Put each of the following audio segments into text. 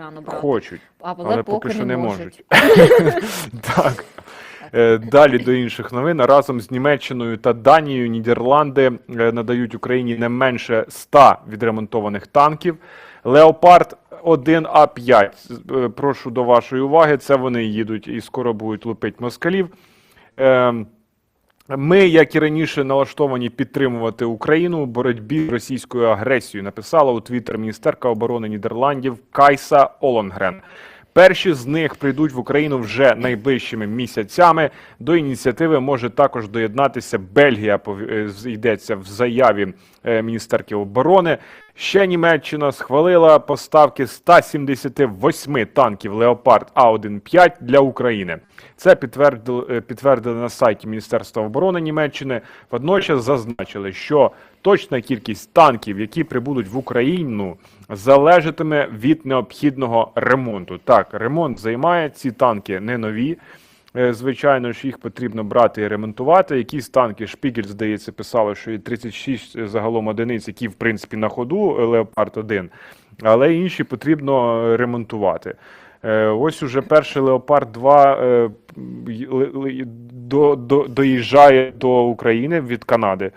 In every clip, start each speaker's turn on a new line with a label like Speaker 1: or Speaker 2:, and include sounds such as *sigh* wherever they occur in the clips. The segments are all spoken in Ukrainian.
Speaker 1: Ірану брати.
Speaker 2: Хочуть,
Speaker 1: але,
Speaker 2: але
Speaker 1: поки,
Speaker 2: поки що не
Speaker 1: можуть.
Speaker 2: можуть. *laughs* Так. Е, Далі до інших новин. Разом з Німеччиною та Данією Нідерланди е, надають Україні не менше 100 відремонтованих танків. Леопард 1А5. Е, Прошу до вашої уваги. Це вони їдуть і скоро будуть лупити москалів. Ми, як і раніше, налаштовані підтримувати Україну в боротьбі з російською агресією. Написала у Твіттер міністерка оборони Нідерландів Кайса Олонгрен. Перші з них прийдуть в Україну вже найближчими місяцями. До ініціативи може також доєднатися Бельгія. е, йдеться в заяві е, міністерки оборони. Ще Німеччина схвалила поставки 178 танків Леопард А1-5 для України. Це підтвердили, е, підтвердили на сайті Міністерства оборони Німеччини. Водночас зазначили, що точна кількість танків, які прибудуть в Україну, залежатиме від необхідного ремонту. Так, ремонт займає ці танки не нові. Е, Звичайно ж, їх потрібно брати і ремонтувати. Якісь танки Шпігель, здається, писали, що є 36 загалом одиниць, які в принципі на ходу е, Леопард 1, але інші потрібно е, ремонтувати. Е, Ось уже перший Леопард 2 е, й- ли- ли- до, до, доїжджає до України від Канади.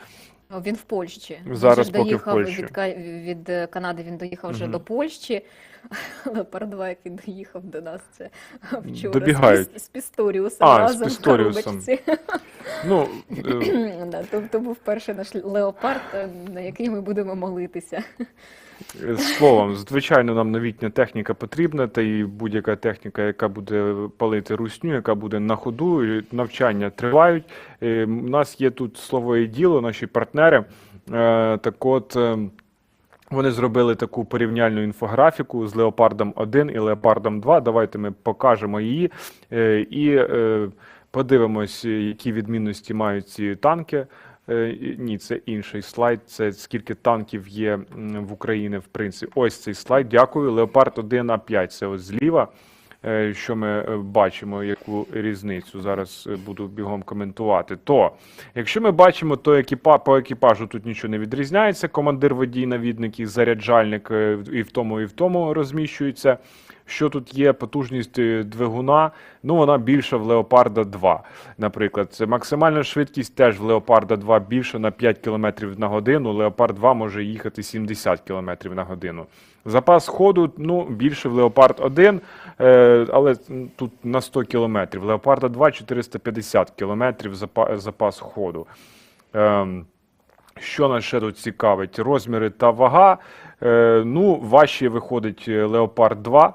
Speaker 1: Він в Польщі. Він
Speaker 2: Зараз
Speaker 1: ж
Speaker 2: поки в Польщі.
Speaker 1: від, від е, Канади. Він доїхав вже
Speaker 2: Мгм.
Speaker 1: до Польщі. Леопард 2, який доїхав до нас, це вчора
Speaker 2: Добігають.
Speaker 1: з, з Пісторіусом
Speaker 2: А, з
Speaker 1: разом в
Speaker 2: Пісторіусом.
Speaker 1: коробочці. *laughs*
Speaker 2: Ну, е, *clears throat*
Speaker 1: Да, то, то був перший наш леопард, е, на який ми будемо молитися.
Speaker 2: Е, Словом, звичайно, нам новітня техніка потрібна, та і будь-яка техніка, яка буде палити русню, яка буде на ходу, навчання тривають. Е, У нас є тут слово і діло, наші партнери. Так от. Вони зробили таку порівняльну інфографіку з Леопардом 1 і Леопардом 2. Давайте ми покажемо її е, і е, подивимось, які відмінності мають ці танки. Е, Ні, це інший слайд. Це скільки танків є в Україні, в принципі. Ось цей слайд. Дякую. Леопард 1 а 5 Це ось зліва. Е, Що ми е, бачимо, яку різницю зараз е, буду бігом коментувати. То, якщо ми бачимо, то екіпа по екіпажу тут нічого не відрізняється. Командир водій, навідник і заряджальник і в тому, і в тому розміщується. Що тут є потужність е, двигуна? Ну, вона більша в Леопарда 2. Наприклад, це максимальна швидкість теж в Леопарда 2 більша на 5 км на годину. Леопард 2 може їхати 70 км на годину. Запас ходу ну, більше в Леопард 1, е, але тут на 100 км. Леопарда 2 450 км запас ходу. Ем, що нас ще тут цікавить? Розміри та вага. Е, ну, важче виходить Леопард 2 е,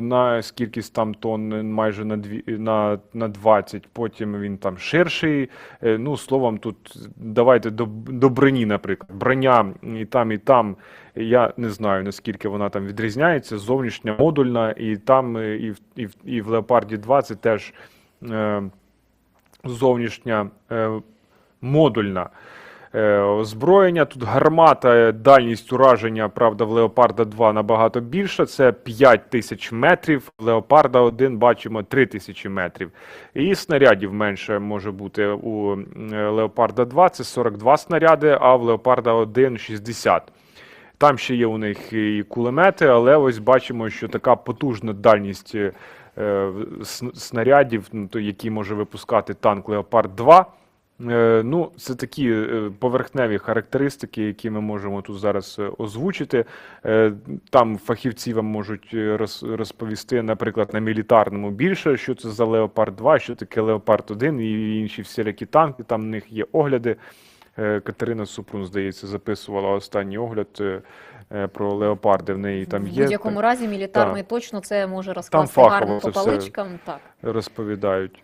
Speaker 2: на скількись там тонн, е, майже на, дві, на, на 20. Потім він там ширший. Е, ну, словом, тут давайте до, до броні, наприклад. Броня і там, і там. Я не знаю, наскільки вона там відрізняється. Зовнішня модульна, і там, е, і в, і в, і в Леопарді 2 це теж е, зовнішня е, модульна. Е, Озброєння тут гармата, е, дальність ураження, правда, в Леопарда 2 набагато більша. Це 5 тисяч метрів. В Леопарда 1 бачимо 3 тисячі метрів. І снарядів менше може бути у е, Леопарда 2, це 42 снаряди, а в Леопарда 1 60. Там ще є у них і кулемети, але ось бачимо, що така потужна дальність снарядів, ну, які може випускати танк Леопард 2. Е, Ну, це такі е, поверхневі характеристики, які ми можемо тут зараз е, озвучити. Е, Там фахівці вам можуть е, розповісти, наприклад, на мілітарному більше, що це за Леопард 2, що таке Леопард 1 і інші всілякі танки. Там в них є огляди. Е, Катерина Супрун, здається, записувала останній огляд е, е, про леопарди. В неї там
Speaker 1: в
Speaker 2: є.
Speaker 1: будь-якому разі мілітарний точно це може розкласти гарно по паличкам. Так.
Speaker 2: розповідають.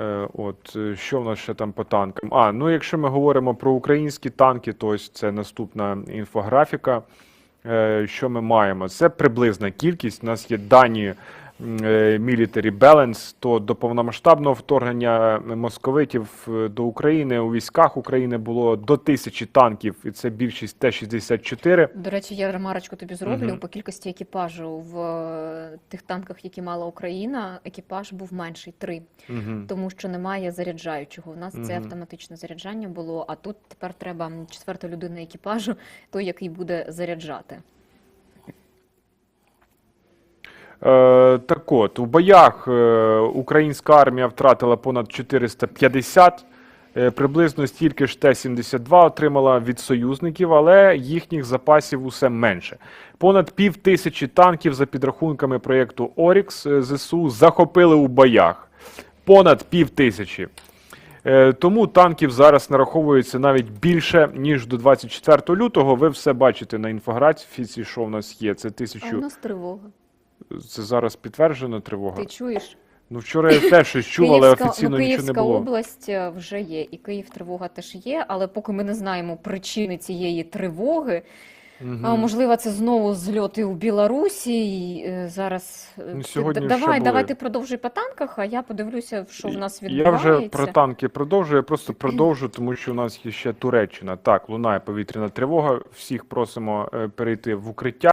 Speaker 2: Е, От е, що в нас ще там по танкам? А ну якщо ми говоримо про українські танки, то ось це наступна інфографіка. Е, Що ми маємо? Це приблизна кількість. У нас є дані Military Balance, то до повномасштабного вторгнення московитів е, до України у військах України було до тисячі танків, і це більшість Т-64.
Speaker 1: До речі, я ремарочку тобі зроблю.
Speaker 2: Мгм.
Speaker 1: По кількості екіпажу в е, тих танках, які мала Україна, екіпаж був менший три,
Speaker 2: Мгм.
Speaker 1: тому що немає заряджаючого. У нас це автоматичне заряджання було, а тут тепер треба четверта людина екіпажу, той, який буде заряджати.
Speaker 2: Е, так от, у боях е, українська армія втратила понад 450, е, приблизно стільки ж Т-72 отримала від союзників, але їхніх запасів усе менше. Понад пів тисячі танків за підрахунками проєкту Орікс е, ЗСУ захопили у боях. Понад пів тисячі. Е, Тому танків зараз нараховується навіть більше, ніж до 24 лютого. Ви все бачите на інфографіці, що в нас є. Це
Speaker 1: А у
Speaker 2: тисячу.
Speaker 1: нас тривога.
Speaker 2: Це зараз підтверджена тривога.
Speaker 1: Ти чуєш?
Speaker 2: Ну вчора я теж щось чув, але
Speaker 1: Київська,
Speaker 2: офіційно
Speaker 1: ну,
Speaker 2: нічого не було.
Speaker 1: область е, вже є, і Київ тривога теж є, але поки ми не знаємо причини цієї тривоги, а, можливо, це знову зльоти у Білорусі. І, е, зараз е,
Speaker 2: Ну, сьогодні
Speaker 1: давай, давай ти продовжуй по танках, а я подивлюся, що в нас
Speaker 2: Я вже про танки продовжую, я просто продовжу, тому що у нас є ще Туреччина. Так, лунає повітряна тривога. Всіх просимо перейти в укриття.